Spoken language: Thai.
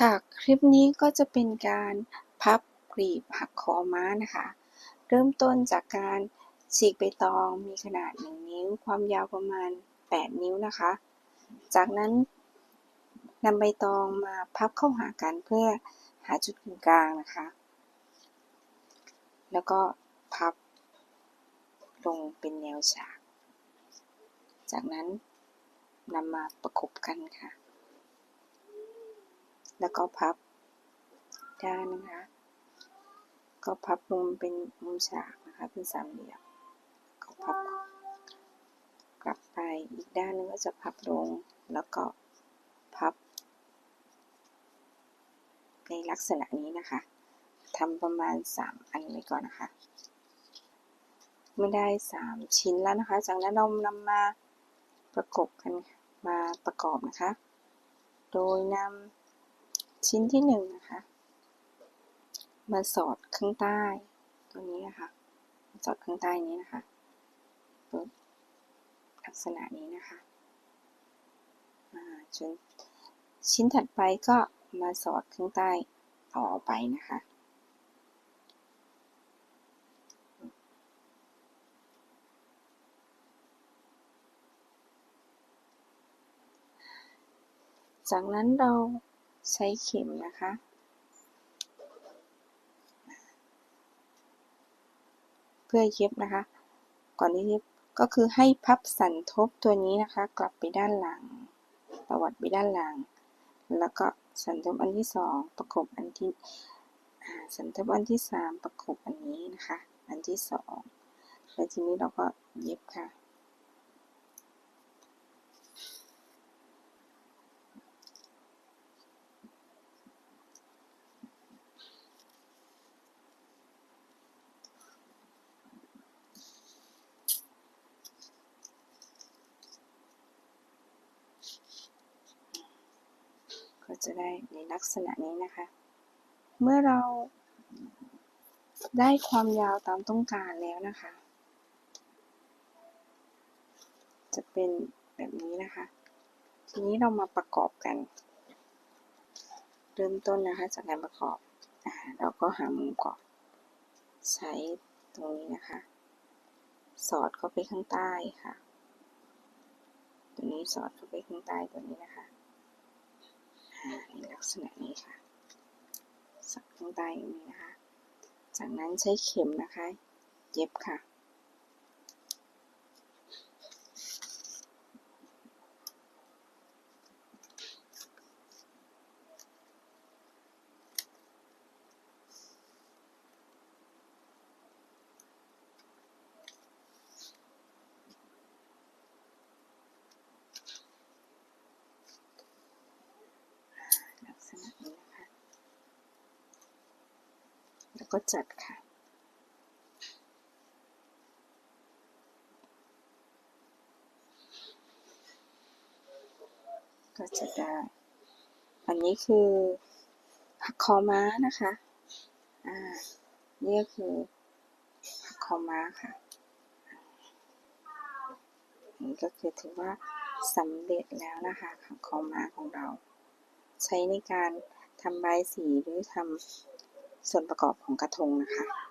ค่ะ คลิปนี้ก็จะเป็นการพับกลีบหักคอม้านะคะ เริ่มต้นจากการฉีกใบตองมีขนาด 1 นิ้ว ความยาวประมาณ 8 นิ้วนะคะ จากนั้นนำใบตองมาพับเข้าหากันเพื่อหาจุดกึ่งกลางนะคะ แล้วก็พับลงเป็นแนวฉาก จากนั้นนำมาประกบกันค่ะ แล้วก็พับด้านนะคะ ก็พับลงเป็นมุมฉากนะคะ เป็นสามเหลี่ยม ก็พับกลับไปอีกด้านนึงก็จะพับลง แล้วก็พับ ในลักษณะนี้นะคะทำประมาณ 3 อันไว้ก่อนนะคะเมื่อได้ 3 ชิ้นแล้วนะคะ จากนั้นเรานำมาประกบกันมาประกอบนะคะ โดยนำ ชิ้นที่1นะคะ มาสอดข้างใต้ตัวนี้นะคะสอดข้างใต้นี้นะคะปึ๊บลักษณะนี้นะคะจนชิ้นถัดไปก็มาสอดข้างใต้ต่อไปนะคะจากนั้นเรา ใช้เข็มนะคะ เพื่อเย็บนะคะ ก่อนที่เย็บก็คือให้พับสันทบตัวนี้นะคะ กลับไปด้านหลังประวัติไปด้านหลัง แล้วก็สันทบอันที่สองประกบอันที่สันทบอันที่สามประกบอันนี้นะคะ อันที่สองแล้วทีนี้เราก็เย็บค่ะ ก็จะได้ในลักษณะนี้นะคะ เมื่อเราได้ความยาวตามต้องการแล้วนะคะ จะเป็นแบบนี้นะคะ ทีนี้เรามาประกอบกัน เริ่มต้นนะคะจากการประกอบอเราก็หามุมก่อนใช้ตรงนี้นะคะ สอดเข้าไปข้างใต้ค่ะ ตัวนี้สอดเข้าไปข้างใต้ตัวนี้นะคะ ในลักษณะนี้ค่ะ สักลงใต้อย่างนี้นะคะ จากนั้นใช้เข็มนะคะ เย็บค่ะ ลักษณะนี้นะคะ แล้ว ก็จัดค่ะ ก็จะได้ อันนี้คือหักคอม้านะคะ อ่า นี่ก็คือหักคอม้าค่ะนี่ก็คือถือว่าสำเร็จแล้วนะคะหักคอม้าของเรา ใช้ในการทำใบสีหรือทำ ส่วนประกอบของกระทงนะคะ